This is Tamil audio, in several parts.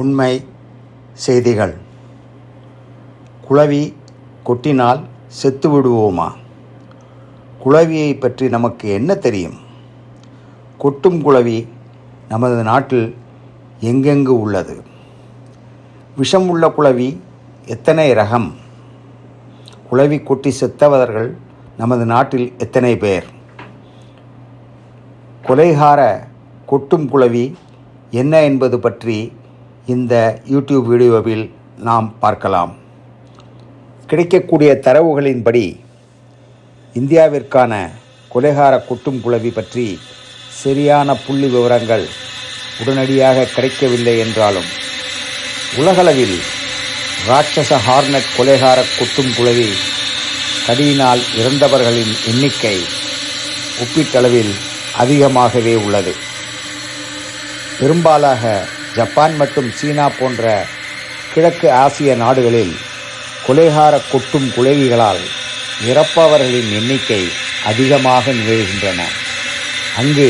உண்மை செய்திகள். குளவி கொட்டினால் செத்து விடுவோமா? குளவியை பற்றி நமக்கு என்ன தெரியும்? கொட்டும் குளவி நமது நாட்டில் எங்கெங்கு உள்ளது? விஷம் உள்ள குளவி எத்தனை ரகம்? குளவி கொட்டி செத்தவர்கள் நமது நாட்டில் எத்தனை பேர்? கொலைகார கொட்டும் குளவி என்ன என்பது பற்றி இந்த யூடியூப் வீடியோவில் நாம் பார்க்கலாம். கிடைக்கக்கூடிய தரவுகளின்படி இந்தியாவிற்கான கொலைகார குட்டும் குழவி பற்றி சரியான புள்ளி விவரங்கள் உடனடியாக கிடைக்கவில்லை என்றாலும் உலகளவில் ராட்சச ஹார்னட் கொலைகார கொட்டும் குழவி கடியினால் இறந்தவர்களின் எண்ணிக்கை ஒப்பீட்டளவில் அதிகமாகவே உள்ளது. பெரும்பாலாக ஜப்பான் மற்றும் சீனா போன்ற கிழக்கு ஆசிய நாடுகளில் கொலைகார கொட்டும் குளவிகளால் இறப்பவர்களின் எண்ணிக்கை அதிகமாக நிகழ்கின்றன. அங்கு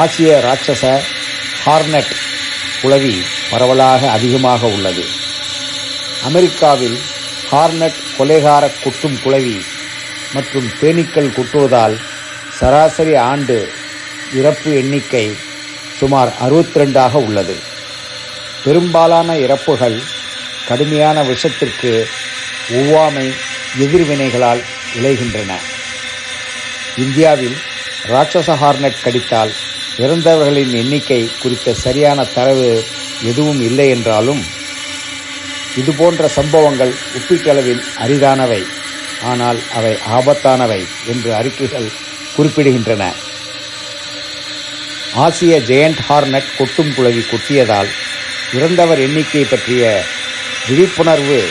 ஆசிய ராட்சச ஹார்னட் குளவி பரவலாக அதிகமாக உள்ளது. அமெரிக்காவில் ஹார்னட் கொலைகார கொட்டும் குளவி மற்றும் தேனீக்கள் கொட்டுவதால் சராசரி ஆண்டு இறப்பு எண்ணிக்கை சுமார் அறுபத்தி ரெண்டாக உள்ளது. பெரும்பாலான இறப்புகள் கடுமையான விஷத்திற்கு ஒவ்வாமை எதிர்வினைகளால் விளைகின்றன. இந்தியாவில் ராட்சச ஹார்னட் கடித்தால் இறந்தவர்களின் எண்ணிக்கை குறித்த சரியான தரவு எதுவும் இல்லை என்றாலும் இதுபோன்ற சம்பவங்கள் ஒப்பீட்டளவில் அரிதானவை. ஆனால் அவை ஆபத்தானவை என்று அறிக்கைகள் குறிப்பிடுகின்றன. ஆசிய ஜெயண்ட் ஹார்னட் கொட்டும் குழவி கொட்டியதால் இறந்தவர் எண்ணிக்கை பற்றிய விழிப்புணர்வு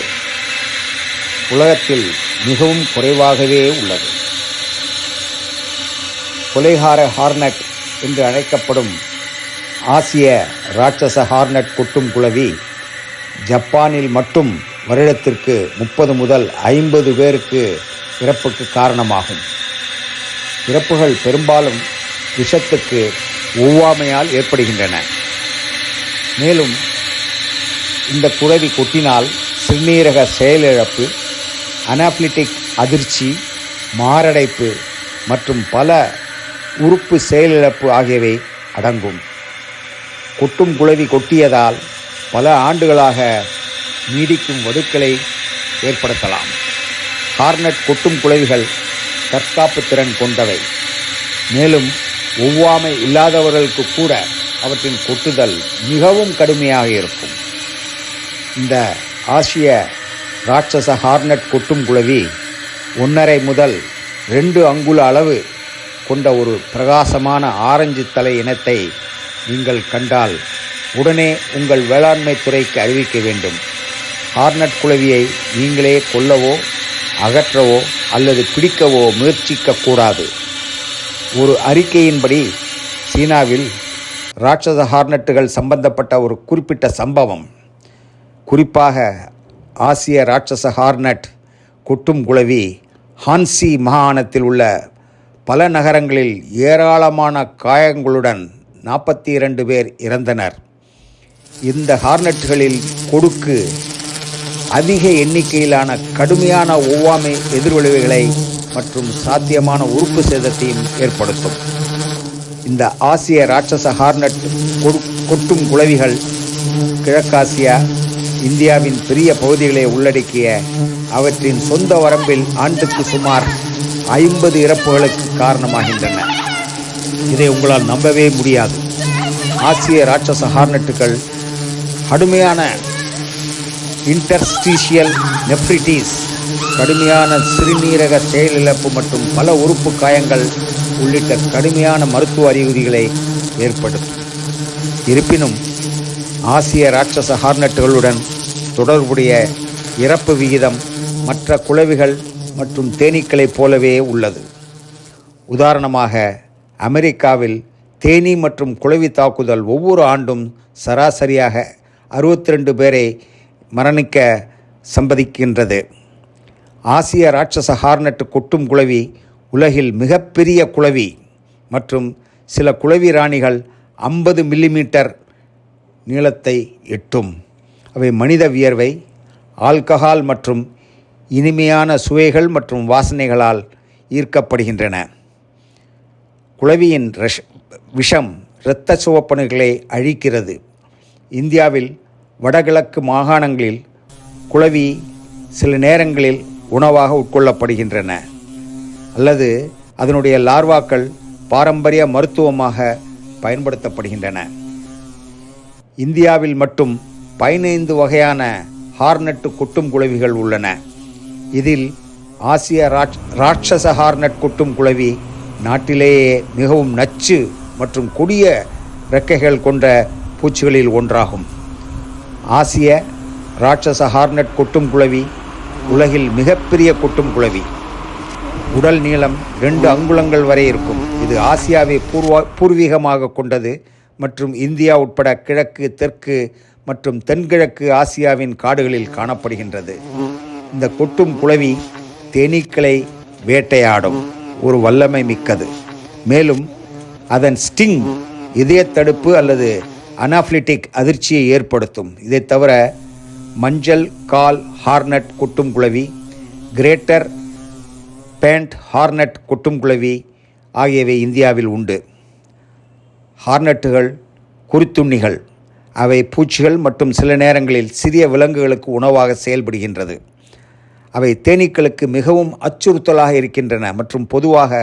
உலகத்தில் மிகவும் குறைவாகவே உள்ளது. கொலைகார ஹார்னட் என்று அழைக்கப்படும் ஆசிய ராட்சச ஹார்னட் கொட்டும் குளவி ஜப்பானில் மட்டும் வருடத்திற்கு முப்பது முதல் ஐம்பது பேருக்கு இறப்புக்கு காரணமாகும். இறப்புகள் பெரும்பாலும் விஷத்துக்கு ஒவ்வாமையால் ஏற்படுகின்றன. மேலும் இந்த குறவி கொட்டினால் சிறுநீரக செயலிழப்பு அனாப்லிட்டிக் அதிர்ச்சி மாரடைப்பு மற்றும் பல உறுப்பு செயலிழப்பு ஆகியவை அடங்கும். கொட்டும் குளவி கொட்டியதால் பல ஆண்டுகளாக நீடிக்கும் வடுக்களை ஏற்படுத்தலாம். கார்னட் கொட்டும் குளவிகள் தற்காப்பு திறன் கொண்டவை. மேலும் ஒவ்வாமை இல்லாதவர்களுக்கு கூட அவற்றின் கொட்டுதல் மிகவும் கடுமையாக இருக்கும். இந்த ஆசிய ராட்சச ஹார்னட் கொட்டும் குழவி ஒன்றரை முதல் ரெண்டு அங்குல அளவு கொண்ட ஒரு பிரகாசமான ஆரஞ்சு தலை இனத்தை நீங்கள் கண்டால் உடனே உங்கள் வேளாண்மை துறைக்கு அறிவிக்க வேண்டும். ஹார்னட் குழவியை நீங்களே கொல்லவோ அகற்றவோ அல்லது பிடிக்கவோ முயற்சிக்கக்கூடாது ஒரு அறிக்கையின்படி சீனாவில் ராட்சச ஹார்னட்டுகள் சம்பந்தப்பட்ட ஒரு குறிப்பிட்ட சம்பவம். குறிப்பாக ஆசிய ராட்சச ஹார்னட் கொட்டும் குளவி ஹான்சி மாகாணத்தில் உள்ள பல நகரங்களில் ஏராளமான காயங்களுடன் நாற்பத்தி இரண்டு பேர் இறந்தனர். இந்த ஹார்னட்டுகளில் கொடுக்கு அதிக எண்ணிக்கையிலான கடுமையான ஒவ்வாமை எதிர்விளைவுகளை மற்றும் சாத்தியமான உறுப்பு சேதத்தையும் ஏற்படுத்தும். இந்த ஆசிய ராட்சச ஹார்னட் கொடு கொட்டும் குளவிகள் கிழக்காசியா இந்தியாவின் பெரிய பகுதிகளை உள்ளடக்கிய அவற்றின் சொந்த வரம்பில் ஆண்டுக்கு சுமார் ஐம்பது இறப்புகளுக்கு காரணமாகின்றன. இதை உங்களால் நம்பவே முடியாது. ஆசிய ராட்சச ஹார்னட்டுகள் கடுமையான இன்டர்ஸ்டீஷியல் நெஃப்ரிட்டிஸ் கடுமையான சிறுநீரக செயலிழப்பு மற்றும் பல உறுப்பு காயங்கள் உள்ளிட்ட கடுமையான மருத்துவ அறிகுறிகளை ஏற்படுத்தும். இருப்பினும் ஆசிய ராட்சச ஹார்னட்டுகளுடன் தொடர்புடைய இறப்பு விகிதம் மற்ற குளவிகள் மற்றும் தேனீக்களைப் போலவே உள்ளது. உதாரணமாக அமெரிக்காவில் தேனீ மற்றும் குளவி தாக்குதல் ஒவ்வொரு ஆண்டும் சராசரியாக அறுபத்தி ரெண்டு பேரை மரணிக்க சம்பதிக்கின்றது. ஆசிய ராட்சச ஹார்னட் கொட்டும் குளவி உலகில் மிகப்பெரிய குளவி மற்றும் சில குளவி ராணிகள் ஐம்பது மில்லிமீட்டர் நீளத்தை எட்டும். அவை மனித வியர்வை ஆல்கஹால் மற்றும் இனிமையான சுவைகள் மற்றும் வாசனைகளால் ஈர்க்கப்படுகின்றன. குளவியின் ரஷ் விஷம் இரத்த சிவப்பணுக்களை அழிக்கிறது. இந்தியாவில் வடகிழக்கு மாகாணங்களில் குளவி சில நேரங்களில் உணவாக உட்கொள்ளப்படுகின்றன. அல்லது அதனுடைய லார்வாக்கள் பாரம்பரிய மருத்துவமாக பயன்படுத்தப்படுகின்றன. இந்தியாவில் மட்டும் பதினைந்து வகையான ஹார்னட் கொட்டும் குளவிகள் உள்ளன. இதில் ஆசிய ராட்சச ஹார்னட் கொட்டும் குளவி நாட்டிலேயே மிகவும் நச்சு மற்றும் கொடிய இறக்கைகள் கொண்ட பூச்சிகளில் ஒன்றாகும். ஆசிய ராட்சச ஹார்னட் கொட்டும் குளவி உலகில் மிகப்பெரிய கொட்டும் குளவி உடல் நீளம் ரெண்டு அங்குலங்கள் வரை இருக்கும். இது ஆசியாவை பூர்வ பூர்வீகமாக கொண்டது மற்றும் இந்தியா உட்பட கிழக்கு தெற்கு மற்றும் தென்கிழக்கு ஆசியாவின் காடுகளில் காணப்படுகின்றது. இந்த கொட்டும் குளவி தேனீக்களை வேட்டையாடும் ஒரு வல்லமை மிக்கது. மேலும் அதன் ஸ்டிங் இதய தடுப்பு அல்லது அனாஃப்லிட்டிக் அதிர்ச்சியை ஏற்படுத்தும். இதை தவிர மஞ்சள் கால் ஹார்னட் கொட்டும் குளவி கிரேட்டர் பேண்ட் ஹார்னட் கொட்டும் குளவி ஆகியவை இந்தியாவில் உண்டு. ஹார்னட்டுகள் குருத்துண்ணிகள் அவை பூச்சிகள் மற்றும் சில நேரங்களில் சிறிய விலங்குகளுக்கு உணவாக செயல்படுகின்றது. அவை தேனீக்களுக்கு மிகவும் அச்சுறுத்தலாக இருக்கின்றன மற்றும் பொதுவாக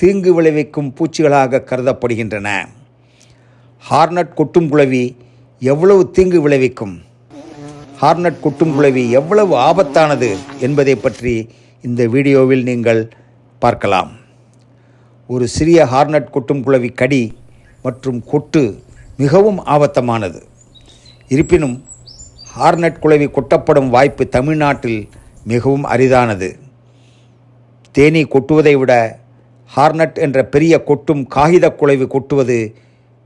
தீங்கு விளைவிக்கும் பூச்சிகளாக கருதப்படுகின்றன. ஹார்னட் கொட்டும் குளவி எவ்வளவு தீங்கு விளைவிக்கும்? ஹார்னட் கொட்டும் குளவி எவ்வளவு ஆபத்தானது என்பதை பற்றி இந்த வீடியோவில் நீங்கள் பார்க்கலாம். ஒரு சிறிய ஹார்னட் கொட்டும் குளவி கடி மற்றும் கொட்டு மிகவும் ஆபத்தமானது. இருப்பினும் ஹார்னட் குளவி கொட்டப்படும் வாய்ப்பு தமிழ்நாட்டில் மிகவும் அரிதானது. தேனீ கொட்டுவதை விட ஹார்னட் என்ற பெரிய கொட்டும் காகித குலைவு கொட்டுவது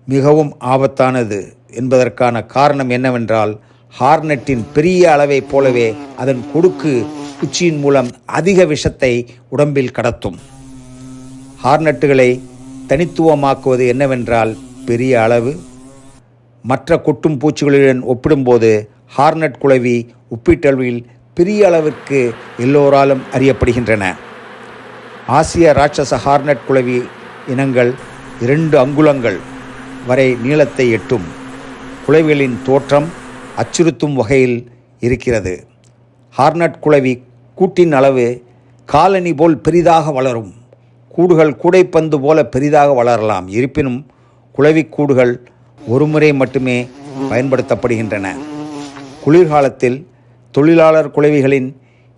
மிகவும் ஆபத்தானது என்பதற்கான காரணம் என்னவென்றால் ஹார்னட்டின் பெரிய அளவைப் போலவே அதன் கொடுக்கு உச்சியின் மூலம் அதிக விஷத்தை உடம்பில் கடத்தும். ஹார்னட்டுகளை தனித்துவமாக்குவது என்னவென்றால் பெரிய அளவு. மற்ற கொட்டும் பூச்சிகளுடன் ஒப்பிடும்போது ஹார்னட் குளவி ஒப்பீட்டளவில் பெரிய அளவிற்கு எல்லோராலும் அறியப்படுகின்றன. ஆசிய ராட்சச ஹார்னட் குளவி இனங்கள் இரண்டு அங்குலங்கள் வரை நீளத்தை எட்டும். குளவிகளின் தோற்றம் அச்சுறுத்தும் வகையில் இருக்கிறது. ஹார்னட் குளவி கூட்டின் அளவு காலனி போல் பெரிதாக வளரும். கூடுகள் கூடைப்பந்து போல பெரிதாக வளரலாம். இருப்பினும் குளவி கூடுகள் ஒரு முறை மட்டுமே பயன்படுத்தப்படுகின்றன. குளிர்காலத்தில் தொழிலாளர் குளவிகளின்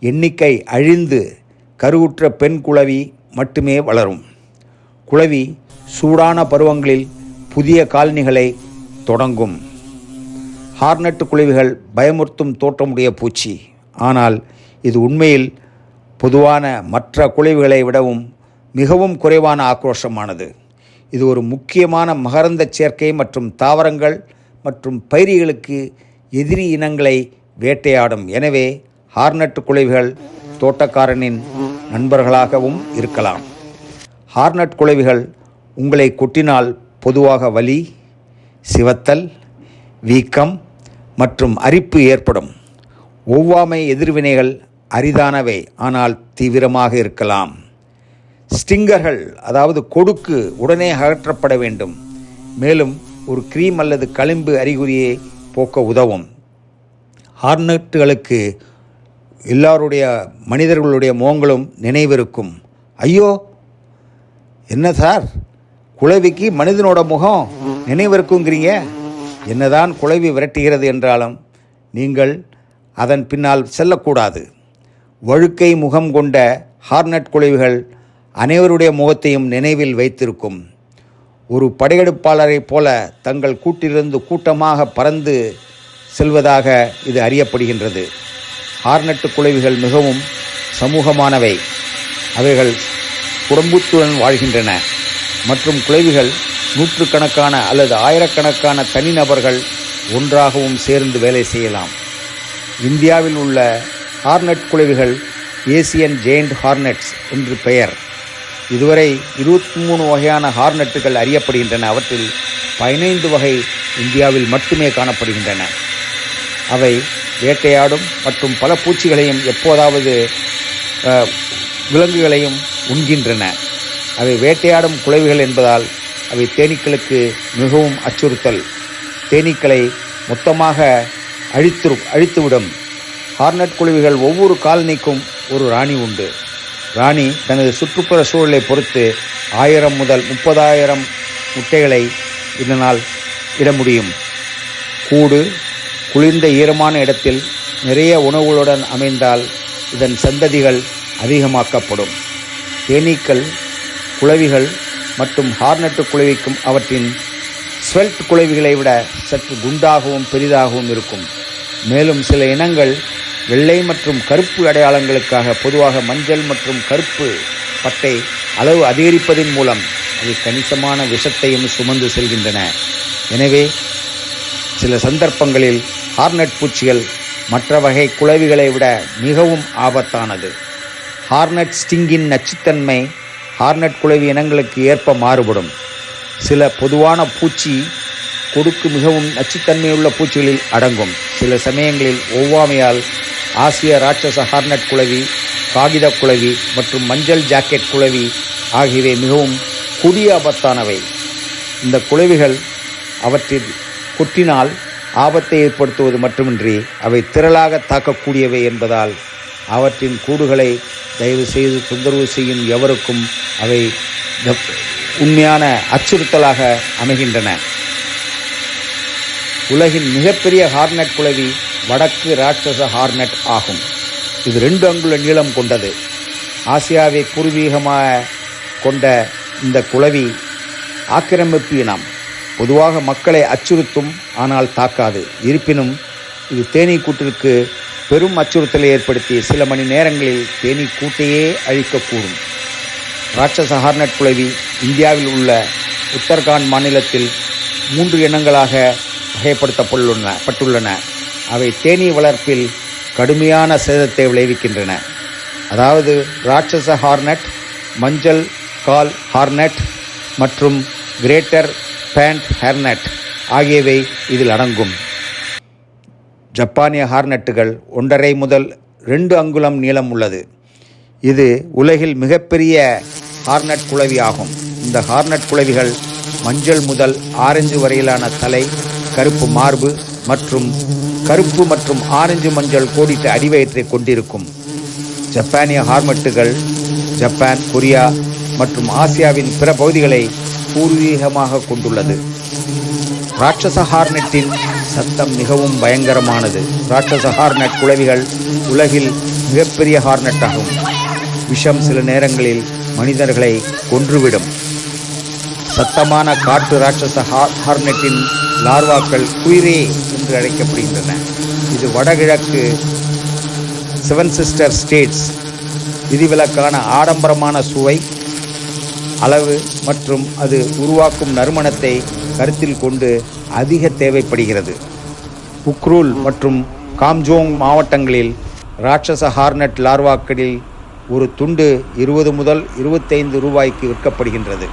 எண்ணிக்கை அழிந்து கருவுற்ற பெண் குளவி மட்டுமே வளரும். குளவி சூடான பருவங்களில் புதிய காலனிகளை தொடங்கும். ஹார்னட் குளவிகள் பயமுறுத்தும் தோற்றமுடைய பூச்சி. ஆனால் இது உண்மையில் பொதுவான மற்ற குளவிகளை விடவும் மிகவும் குறைவான ஆக்ரோஷமானது. இது ஒரு முக்கியமான மகரந்த சேர்க்கை மற்றும் தாவரங்கள் மற்றும் பயிரிகளுக்கு எதிரி இனங்களை வேட்டையாடும். எனவே ஹார்னட் குளவிகள் தோட்டக்காரனின் நண்பர்களாகவும் இருக்கலாம். ஹார்னட் குளவிகள் உங்களை கொட்டினால் பொதுவாக வலி சிவத்தல் வீக்கம் மற்றும் அரிப்பு ஏற்படும். ஒவ்வாமை எதிர்வினைகள் அரிதானவை ஆனால் தீவிரமாக இருக்கலாம். ஸ்டிங்கர்கள் அதாவது கொடுக்கு உடனே அகற்றப்பட வேண்டும். மேலும் ஒரு கிரீம் அல்லது களிம்பு அறிகுறியை போக்க உதவும். ஹார்னட்டுகளுக்கு எல்லாருடைய மனிதர்களுடைய முகங்களும் நினைவிருக்கும். ஐயோ! என்ன சார்? குழவிக்கு மனிதனோட முகம் நினைவிருக்குங்கிறீங்க? என்னதான் குழவி விரட்டுகிறது என்றாலும் நீங்கள் அதன் பின்னால் செல்லக்கூடாது. வழுக்கை முகம் கொண்ட ஹார்னட் குளவிகள் அனைவருடைய முகத்தையும் நினைவில் வைத்திருக்கும். ஒரு படையெடுப்பாளரைப் போல தங்கள் கூட்டிலிருந்து கூட்டமாக பறந்து செல்வதாக இது அறியப்படுகின்றது. ஹார்னட்டு குளவிகள் மிகவும் சமூகமானவை. அவைகள் குடும்பத்துடன் வாழ்கின்றன. மற்றும் குளவிகள் நூற்றுக்கணக்கான அல்லது ஆயிரக்கணக்கான தனிநபர்கள் ஒன்றாகவும் சேர்ந்து வேலை செய்யலாம். இந்தியாவில் உள்ள ஹார்னட் குழுவிகள் ஏசியன் ஜெயண்ட் ஹார்னட்ஸ் என்று பெயர். இதுவரை இருபத்தி மூணு வகையான ஹார்னட்டுகள் அறியப்படுகின்றன. அவற்றில் பதினைந்து வகை இந்தியாவில் மட்டுமே காணப்படுகின்றன. அவை வேட்டையாடும் மற்றும் பல பூச்சிகளையும் எப்போதாவது விலங்குகளையும் உண்கின்றன. அவை வேட்டையாடும் குழவிகள் என்பதால் அவை தேனீக்களுக்கு மிகவும் அச்சுறுத்தல். தேனீக்களை மொத்தமாக அழித்து அழித்துவிடும். ஹார்னட் குழுவிகள் ஒவ்வொரு காலனிக்கும் ஒரு ராணி உண்டு. ராணி தனது சுற்றுப்புற சூழலை பொறுத்து ஆயிரம் முதல் முப்பதாயிரம் முட்டைகளை இதனால் இட முடியும். கூடு குளிர்ந்த ஈரமான இடத்தில் நிறைய உணவுகளுடன் அமைந்தால் இதன் சந்ததிகள் அதிகமாக்கப்படும். தேனீக்கள் குளவிகள் மற்றும் ஹார்னட்டு குளவிக்கும் அவற்றின் ஸ்வெல்ட் குளவிகளை விட சற்று குண்டாகவும் பெரிதாகவும் இருக்கும். மேலும் சில இனங்கள் வெள்ளை மற்றும் கருப்பு அடையாளங்களுக்காக பொதுவாக மஞ்சள் மற்றும் கருப்பு பட்டை அளவு அதிகரிப்பதன் மூலம் அது கணிசமான விஷத்தையும் சுமந்து செல்கின்றன. எனவே சில சந்தர்ப்பங்களில் ஹார்னட் பூச்சிகள் மற்ற வகை குளவிகளை விட மிகவும் ஆபத்தானது. ஹார்னட் ஸ்டிங்கின் நச்சுத்தன்மை ஹார்னட் குளவி இனங்களுக்கு ஏற்ப மாறுபடும். சில பொதுவான பூச்சி கொடுக்கு மிகவும் நச்சுத்தன்மையுள்ள பூச்சிகளில் அடங்கும். சில சமயங்களில் ஒவ்வாமையால் ஆசிய ராட்சச ஹார்னட் குளவி காகித குளவி மற்றும் மஞ்சள் ஜாக்கெட் குளவி ஆகியவை மிகவும் கொடிய ஆபத்தானவை. இந்த குளவிகள் அவற்றில் கொட்டினால் ஆபத்தை ஏற்படுத்துவது மட்டுமின்றி அவை திரளாக தாக்கக்கூடியவை என்பதால் அவற்றின் கூடுகளை தயவு செய்து தொந்தரவு செய்யும் எவருக்கும் அவை உண்மையான அச்சுறுத்தலாக அமைகின்றன. உலகின் மிகப்பெரிய ஹார்னட் குளவி வடக்கு ராட்சச ஹார்னட் ஆகும். இது ரெண்டு அங்குல நீளம் கொண்டது. ஆசியாவை பூர்வீகமாக கொண்ட இந்த குளவி ஆக்கிரமிப்பு இனம். பொதுவாக மக்களை அச்சுறுத்தும் ஆனால் தாக்காது. இருப்பினும் இது தேனீ கூட்டிற்கு பெரும் அச்சுறுத்தலை ஏற்படுத்தி சில மணி நேரங்களில் தேனீ கூட்டையே அழிக்கக்கூடும். ராட்சச ஹார்னட் குளவி இந்தியாவில் உள்ள உத்தரகாண்ட் மாநிலத்தில் மூன்று இனங்களாக வகைப்படுத்தப்பட்டுள்ளன பட்டுள்ளன. அவை தேனீ வளர்ப்பில் கடுமையான சேதத்தை விளைவிக்கின்றன. அதாவது ராட்சச ஹார்னட் மஞ்சள் கால் ஹார்னட் மற்றும் கிரேட்டர் பேண்ட் ஹார்னட் ஆகியவை இதில் அடங்கும். ஜப்பானிய ஹார்னட்டுகள் ஒன்றரை முதல் ரெண்டு அங்குலம் நீளம் உள்ளது. இது உலகில் மிகப்பெரிய ஹார்னட் குளவி ஆகும் இந்த ஹார்னட் குளவிகள் மஞ்சள் முதல் ஆரஞ்சு வரையிலான தலை கருப்பு மார்பு மற்றும் கருப்பு மற்றும் ஆரஞ்சு மஞ்சள் கோடிட்ட அடிவயிற்றை கொண்டிருக்கும். ஜப்பானிய ஹார்மட்டுகள் ஜப்பான் கொரியா மற்றும் ஆசியாவின் பிற பகுதிகளை பூர்வீகமாக கொண்டுள்ளது. ராட்சச ஹார்னெட்டின் சத்தம் மிகவும் பயங்கரமானது. ராட்சச ஹார்னட் குளவிகள் உலகில் மிகப்பெரிய ஹார்னட் ஆகும் விஷம் சில நேரங்களில் மனிதர்களை கொன்றுவிடும். சத்தமான காட்டு ராட்சச ஹார் ஹார்னெட்டின் லார்வாக்கள் குயிரே என்று அழைக்கப்படுகின்றன. இது வடகிழக்கு செவன் சிஸ்டர் ஸ்டேட்ஸ் விதிவிலக்கான ஆடம்பரமான சுவை அளவு மற்றும் அது உருவாக்கும் நறுமணத்தை கருத்தில் கொண்டு அதிக தேவைப்படுகிறது. உக்ரூல் மற்றும் காம்ஜோங் மாவட்டங்களில் ராட்சச ஹார்னட் லார்வாக்களில் ஒரு துண்டு இருபது முதல் இருபத்தைந்து ரூபாய்க்கு விற்கப்படுகின்றது.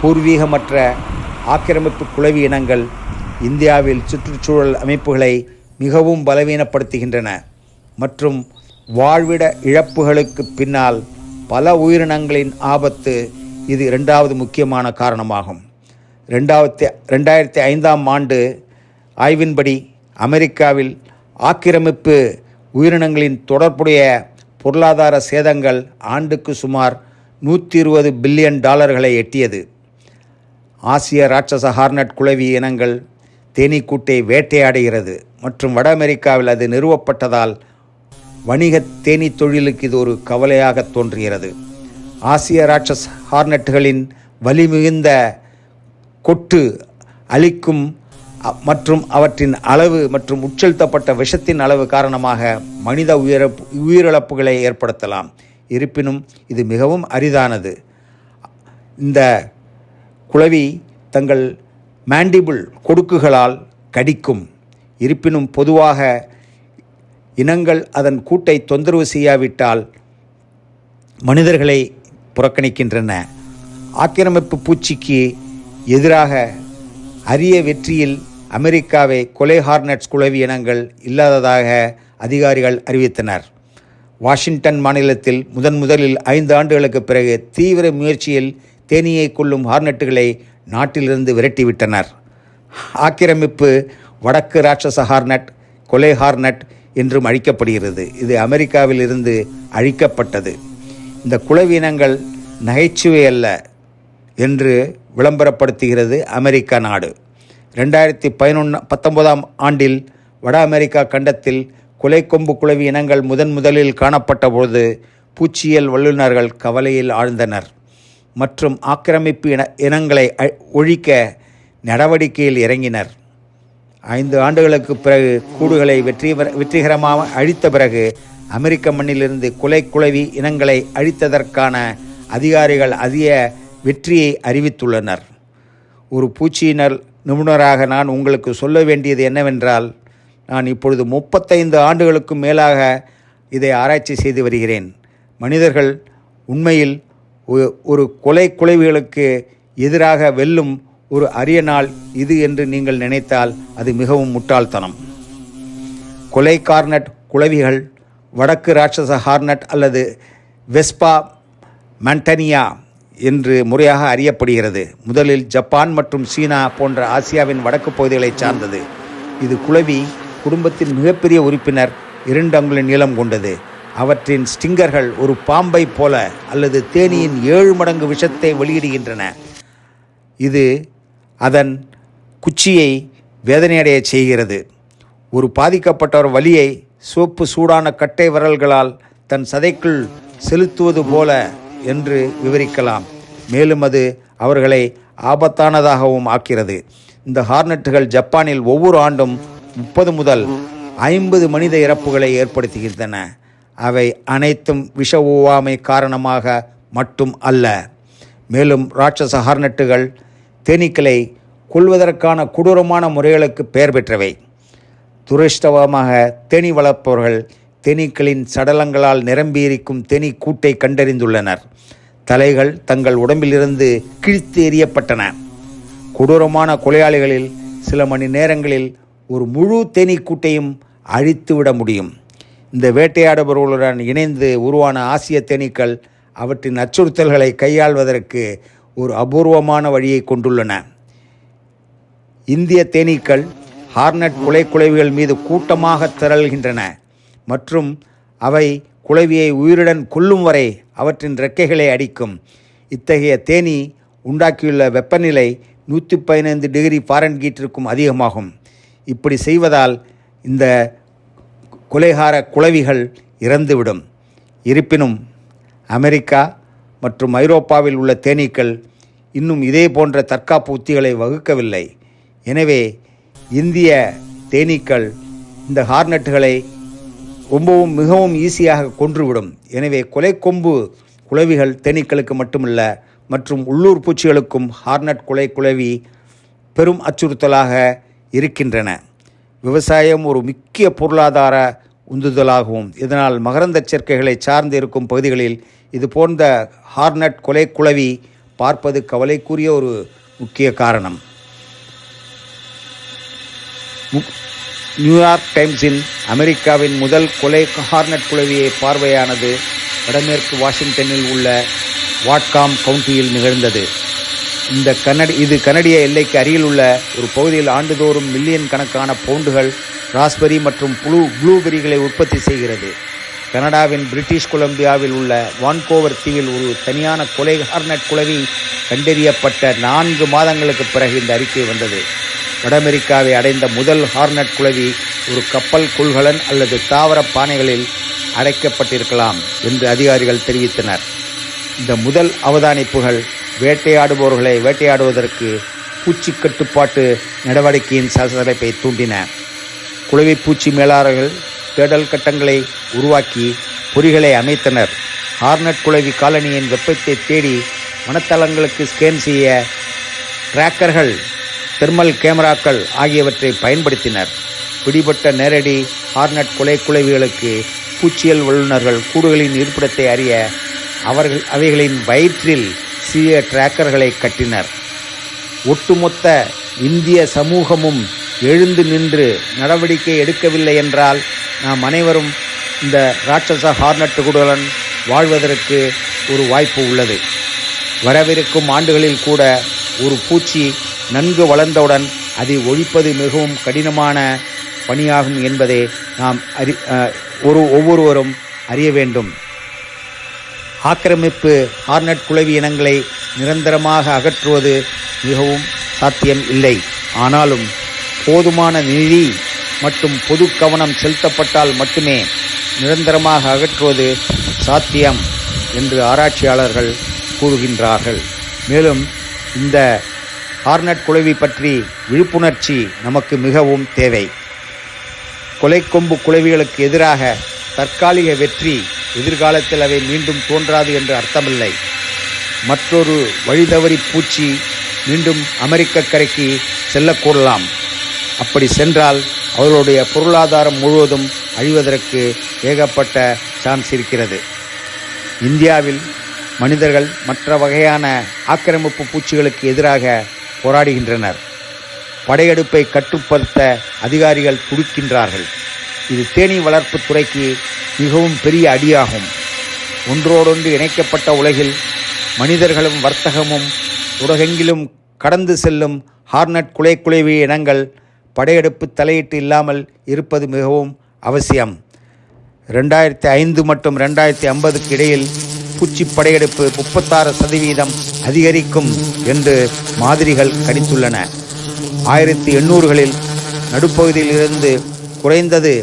பூர்வீகமற்ற ஆக்கிரமிப்பு குளவி இனங்கள் இந்தியாவில் சுற்றுச்சூழல் அமைப்புகளை மிகவும் பலவீனப்படுத்துகின்றன மற்றும் வாழ்விட இழப்புகளுக்கு பின்னால் பல உயிரினங்களின் ஆபத்து இது இரண்டாவது முக்கியமான காரணமாகும். ரெண்டாயிரத்தி ரெண்டாயிரத்தி ஐந்தாம் ஆண்டு ஆய்வின்படி அமெரிக்காவில் ஆக்கிரமிப்பு உயிரினங்களின் தொடர்புடைய பொருளாதார சேதங்கள் ஆண்டுக்கு சுமார் நூற்றி இருபது பில்லியன் டாலர்களை எட்டியது. ஆசிய ராட்சச ஹார்னட் குளவி இனங்கள் தேனீக்கூட்டை வேட்டையாடுகிறது மற்றும் வட அமெரிக்காவில் அது நிறுவப்பட்டதால் வணிக தேனீ தொழிலுக்கு இது ஒரு கவலையாக தோன்றுகிறது. ஆசிய ராட்சஸ் ஹார்னட்டுகளின் வலிமிகுந்த கொட்டு அளிக்கும் மற்றும் அவற்றின் அளவு மற்றும் உட்செலுத்தப்பட்ட விஷத்தின் அளவு காரணமாக மனித உயிரப்பு உயிரிழப்புகளை ஏற்படுத்தலாம். இருப்பினும் இது மிகவும் அரிதானது. இந்த குளவி தங்கள் மேண்டிபிள் கொடுக்குகளால் கடிக்கும். இருப்பினும் பொதுவாக இனங்கள் அதன் கூட்டை தொந்தரவு செய்யாவிட்டால் மனிதர்களை புறக்கணிக்கின்றன. ஆக்கிரமிப்பு பூச்சிக்கு எதிராக அரிய வெற்றியில் அமெரிக்காவை கொலை ஹார்னட்ஸ் குளவி இனங்கள் இல்லாததாக அதிகாரிகள் அறிவித்தனர். வாஷிங்டன் மாநிலத்தில் முதன் முதலில் ஐந்து ஆண்டுகளுக்கு பிறகு தீவிர முயற்சியில் தேனீயை கொல்லும் ஹார்னட்டுகளை நாட்டிலிருந்து விரட்டிவிட்டனர். ஆக்கிரமிப்பு வடக்கு ராட்சச ஹார்னட் கொலை ஹார்னட் என்றும் அழிக்கப்படுகிறது. இது அமெரிக்காவில் இருந்து அழிக்கப்பட்டது. இந்த குலவீனங்கள் நகைச்சுவை அல்ல என்று விளம்பரப்படுத்துகிறது அமெரிக்க நாடு. ரெண்டாயிரத்தி பதினொன்று பத்தொன்பதாம் ஆண்டில் வட அமெரிக்கா கண்டத்தில் கொலைக்கொம்பு குலவி இனங்கள் முதன் முதலில் காணப்பட்ட பொழுது பூச்சியியல் வல்லுநர்கள் கவலையில் ஆழ்ந்தனர். மற்றும் ஆக்கிரமிப்பு இன இனங்களை ஒழிக்க நடவடிக்கையில் இறங்கினர். ஐந்து ஆண்டுகளுக்கு பிறகு கூடுகளை வெற்றி வெற்றிகரமாக அழித்த பிறகு அமெரிக்க மண்ணிலிருந்து குலை குலவி இனங்களை அழித்ததற்கான அதிகாரிகள் அதிக வெற்றியை அறிவித்துள்ளனர். ஒரு பூச்சியினர் நிபுணராக நான் உங்களுக்கு சொல்ல வேண்டியது என்னவென்றால் நான் இப்பொழுது முப்பத்தைந்து ஆண்டுகளுக்கும் மேலாக இதை ஆராய்ச்சி செய்து வருகிறேன். மனிதர்கள் உண்மையில் ஒரு கொலை குலைவுகளுக்கு எதிராக வெல்லும் ஒரு அரிய நாள் இது என்று நீங்கள் நினைத்தால் அது மிகவும் முட்டாள்தனம். கொலை கார்னட் குளவிகள் வடக்கு ராட்சச ஹார்னட் அல்லது வெஸ்பா மண்டனியா என்று முறையாக அறியப்படுகிறது. முதலில் ஜப்பான் மற்றும் சீனா போன்ற ஆசியாவின் வடக்கு பகுதிகளைச் சார்ந்தது. இது குளவி குடும்பத்தின் மிகப்பெரிய உறுப்பினர் இரண்டு அங்குல நீளம் கொண்டது. அவற்றின் ஸ்டிங்கர்கள் ஒரு பாம்பை போல அல்லது தேனியின் ஏழு மடங்கு விஷத்தை வெளியிடுகின்றன. இது அதன் குச்சியை வேதனையடையச் செய்கிறது. ஒரு பாதிக்கப்பட்டவர் வலியை சோப்பு சூடான கட்டை விரல்களால் தன் சதைக்குள் செலுத்துவது போல என்று விவரிக்கலாம். மேலும் அது அவர்களை ஆபத்தானதாகவும் ஆக்கிறது. இந்த ஹார்னட்டுகள் ஜப்பானில் ஒவ்வொரு ஆண்டும் முப்பது முதல் ஐம்பது மனித இறப்புகளை ஏற்படுத்துகின்றன. அவை அனைத்தும் விஷ ஒவ்வாமை காரணமாக மட்டும் அல்ல. மேலும் ராட்சச ஹார்னட்டுகள் தேனீக்களை கொல்வதற்கான கொடூரமான முறைகளுக்கு பெயர் பெற்றவை. துரஷ்டவமாக தேனீ வளர்ப்பவர்கள் தேனீக்களின் சடலங்களால் நிரம்பியிருக்கும் தேனி கூட்டை கண்டறிந்துள்ளனர். தலைகள் தங்கள் உடம்பிலிருந்து கிழித்து எறியப்பட்டன. கொடூரமான கொலையாளிகளில் சில மணி நேரங்களில் ஒரு முழு தேனீ கூட்டையும் அழித்துவிட முடியும். இந்த வேட்டையாடுபவர்களுடன் இணைந்து உருவான ஆசிய தேனீக்கள் அவற்றின் அச்சுறுத்தல்களை கையாள்வதற்கு ஒரு அபூர்வமான வழியை கொண்டுள்ளன. இந்திய தேனீக்கள் ஹார்னட் குலை குலைவிகள் மீது கூட்டமாக திரள்கின்றன மற்றும் அவை குளவியை உயிருடன் கொல்லும் வரை அவற்றின் ரெக்கைகளை அடிக்கும். இத்தகைய தேனீ உண்டாக்கியுள்ள வெப்பநிலை நூற்றி பதினைந்து டிகிரி ஃபாரன்கீட்டிற்கும் அதிகமாகும். இப்படி செய்வதால் இந்த கொலைகார குளவிகள் இறந்துவிடும். இருப்பினும் அமெரிக்கா மற்றும் ஐரோப்பாவில் உள்ள தேனீக்கள் இன்னும் இதே போன்ற தற்காப்பு உத்திகளை வகுக்கவில்லை. எனவே இந்திய தேனீக்கள் இந்த ஹார்னட்டுகளை ரொம்பவும் மிகவும் ஈஸியாக கொன்றுவிடும். எனவே கொலைக்கொம்பு குளவிகள் தேனீக்களுக்கு மட்டுமல்ல மற்றும் உள்ளூர் பூச்சிகளுக்கும் ஹார்னட் குலை குளவி பெரும் அச்சுறுத்தலாக இருக்கின்றன. விவசாயம் ஒரு முக்கிய பொருளாதார உந்துதலாகவும் இதனால் மகரந்த சேர்க்கைகளை சார்ந்து இருக்கும் பகுதிகளில் இது போன்ற ஹார்னட் கொலை குழவி பார்ப்பது கவலைக்குரிய ஒரு முக்கிய காரணம். நியூயார்க் டைம்ஸின் அமெரிக்காவின் முதல் கொலை ஹார்னட் குளவியை பார்வையானது வடமேற்கு வாஷிங்டனில் உள்ள வாட்காம் கவுண்டியில் நிகழ்ந்தது. இந்த கனடி இது கனடிய எல்லைக்கு அருகில் உள்ள ஒரு பகுதியில் ஆண்டுதோறும் மில்லியன் கணக்கான பவுண்டுகள் ராஸ்பெரி மற்றும் புளூ ப்ளூபெரிகளை உற்பத்தி செய்கிறது. கனடாவின் பிரிட்டிஷ் கொலம்பியாவில் உள்ள வான்கோவர் தீவில் ஒரு தனியான கொலை ஹார்னட் குளவி கண்டறியப்பட்ட நான்கு மாதங்களுக்கு பிறகு இந்த அறிக்கை வந்தது. வட அமெரிக்காவை அடைந்த முதல் ஹார்னட் குளவி ஒரு கப்பல் கொள்கலன் அல்லது தாவர பானைகளில் அடைக்கப்பட்டிருக்கலாம் என்று அதிகாரிகள் தெரிவித்தனர். இந்த முதல் அவதானிப்புகள் வேட்டையாடுபவர்களை வேட்டையாடுவதற்கு பூச்சி கட்டுப்பாட்டு நடவடிக்கையின் சலசலப்பை தூண்டின. குளவிப்பூச்சி மேலாளர்கள் தேடல் கட்டங்களை உருவாக்கி பொறிகளை அமைத்தனர். ஹார்னட் குளவி காலனியின் வெப்பத்தை தேடி வனத்தளங்களுக்கு ஸ்கேன் செய்ய டிராக்கர்கள் தெர்மல் கேமராக்கள் ஆகியவற்றை பயன்படுத்தினர். பிடிபட்ட நேரடி ஹார்னட் கொலை குழவிகளுக்கு பூச்சியல் வல்லுநர்கள் கூடுகளின் இருப்பிடத்தை அறிய அவர்கள் அவைகளின் வயிற்றில் சிறிய டிராக்கர்களை கட்டினர். ஒட்டுமொத்த இந்திய சமூகமும் எழுந்து நின்று நடவடிக்கை எடுக்கவில்லை என்றால் நாம் அனைவரும் இந்த ராட்சச ஹார்னட்டுகளுடன் வாழ்வதற்கு ஒரு வாய்ப்பு உள்ளது. வரவிருக்கும் ஆண்டுகளில் கூட ஒரு பூச்சி நன்கு வளர்ந்தவுடன் அதை ஒழிப்பது மிகவும் கடினமான பணியாகும் என்பதை நாம் அறி ஒரு ஒவ்வொருவரும் அறிய வேண்டும். ஆக்கிரமிப்பு ஹார்னட் குளவி இனங்களை நிரந்தரமாக அகற்றுவது மிகவும் சாத்தியம் இல்லை. ஆனாலும் போதுமான நிதி மற்றும் பொது கவனம் செலுத்தப்பட்டால் மட்டுமே நிரந்தரமாக அகற்றுவது சாத்தியம் என்று ஆராய்ச்சியாளர்கள் கூறுகின்றார்கள். மேலும் இந்த ஹார்னட் குழவி பற்றி விழிப்புணர்ச்சி நமக்கு மிகவும் தேவை. கொலைக்கொம்பு குழவிகளுக்கு எதிராக தற்காலிக வெற்றி எதிர்காலத்தில் அவை மீண்டும் தோன்றாது என்று அர்த்தமில்லை. மற்றொரு வழிதவறி பூச்சி மீண்டும் அமெரிக்க கரைக்கு செல்லக்கூடலாம் அப்படி சென்றால் அவர்களுடைய பொருளாதாரம் முழுவதும் அழிவதற்கு ஏகப்பட்ட சான்ஸ் இருக்கிறது. இந்தியாவில் மனிதர்கள் மற்ற வகையான ஆக்கிரமிப்பு பூச்சிகளுக்கு எதிராக போராடுகின்றனர். படையெடுப்பை கட்டுப்படுத்த அதிகாரிகள் துடிக்கின்றார்கள். இது தேனீ வளர்ப்பு துறைக்கு மிகவும் பெரிய அடியாகும். ஒன்றோடொன்று இணைக்கப்பட்ட உலகில் மனிதர்களும் வர்த்தகமும் உலகெங்கிலும் கடந்து செல்லும் ஹார்னட் குலைக்குலைவி இனங்கள் படையெடுப்பு தலையீட்டு இல்லாமல் இருப்பது மிகவும் அவசியம். ரெண்டாயிரத்தி ஐந்து மற்றும் ரெண்டாயிரத்தி ஐம்பதுக்கு இடையில் பூச்சி படையெடுப்பு முப்பத்தாறு சதவீதம் அதிகரிக்கும் என்று மாதிரிகள் கணித்துள்ளன. ஆயிரத்தி எண்ணூறுகளில் நடுப்பகுதியில் இருந்து குறைந்தது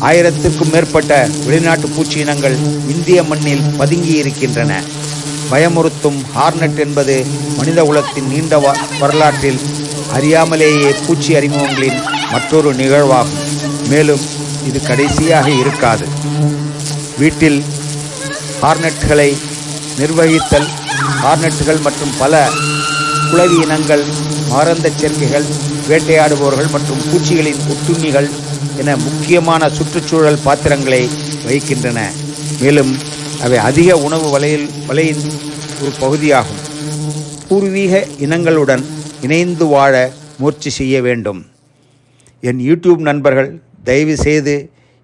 ஆயிரத்திற்கும் மேற்பட்ட வெளிநாட்டு பூச்சி இனங்கள் இந்திய மண்ணில் பதுங்கி இருக்கின்றன பயமுறுத்தும் ஹார்னட் என்பது மனித குலத்தின் நீண்ட வ- வரலாற்றில் அறியாமலேயே பூச்சி அறிமுகங்களின் மற்றொரு நிகழ்வாகும். மேலும் இது கடைசியாக இருக்காது. வீட்டில் ஹார்னட்களை நிர்வகித்தல் ஹார்னட்டுகள் மற்றும் பல குளவி இனங்கள் மறந்த சேர்க்கைகள் வேட்டையாடுபவர்கள் மற்றும் பூச்சிகளின் ஒட்டுண்ணிகள் என முக்கியமான சுற்றுச்சூழல் பாத்திரங்களை வகிக்கின்றன. மேலும் அவை அதிக உணவு வலையில் வலையின் ஒரு பகுதியாகும். பூர்வீக இனங்களுடன் இணைந்து வாழ முயற்சி செய்ய வேண்டும். என் யூடியூப் நண்பர்கள் தயவு செய்து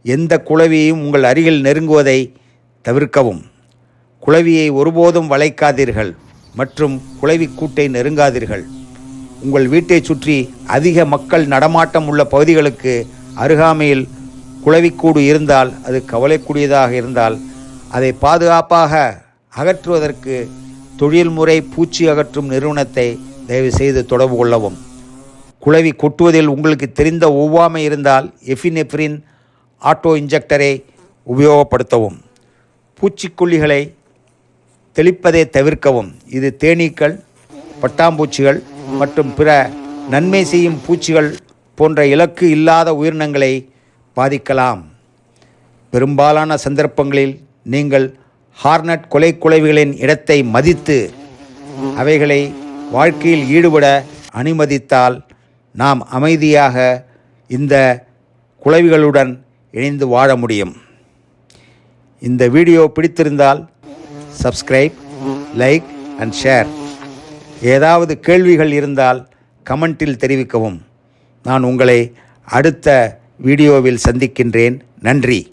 எந்த குளவியையும் உங்கள் அருகில் நெருங்குவதை தவிர்க்கவும். குளவியை ஒருபோதும் வளைக்காதீர்கள் மற்றும் குளவி கூட்டை நெருங்காதீர்கள். உங்கள் வீட்டைச் சுற்றி அதிக மக்கள் நடமாட்டம் உள்ள பகுதிகளுக்கு அருகாமையில் குளவிக்கூடு இருந்தால் அது கவலைக்கூடியதாக இருந்தால் அதை பாதுகாப்பாக அகற்றுவதற்கு தொழில்முறை பூச்சி அகற்றும் நிறுவனத்தை தயவு செய்து தொடர்பு கொள்ளவும். குழவி கொட்டுவதில் உங்களுக்கு தெரிந்த ஒவ்வாமை இருந்தால் எஃபினெப்ரின் ஆட்டோ இன்ஜெக்டரை உபயோகப்படுத்தவும். பூச்சிக்கொல்லிகளை தெளிப்பதை தவிர்க்கவும். இது தேனீக்கள் பட்டாம்பூச்சிகள் மற்றும் பிற நன்மை செய்யும் பூச்சிகள் போன்ற இலக்கு இல்லாத உயிரினங்களை பாதிக்கலாம். பெரும்பாலான சந்தர்ப்பங்களில் நீங்கள் ஹார்னட் கொலை குலைவுகளின் இடத்தை மதித்து அவைகளை வாழ்க்கையில் ஈடுபட அனுமதித்தால் நாம் அமைதியாக இந்த குலவிகளுடன் இணைந்து வாழ முடியும். இந்த வீடியோ பிடித்திருந்தால் சப்ஸ்கிரைப் லைக் அண்ட் ஷேர் ஏதாவது கேள்விகள் இருந்தால் கமெண்டில் தெரிவிக்கவும். நான் உங்களை அடுத்த வீடியோவில் சந்திக்கின்றேன். நன்றி.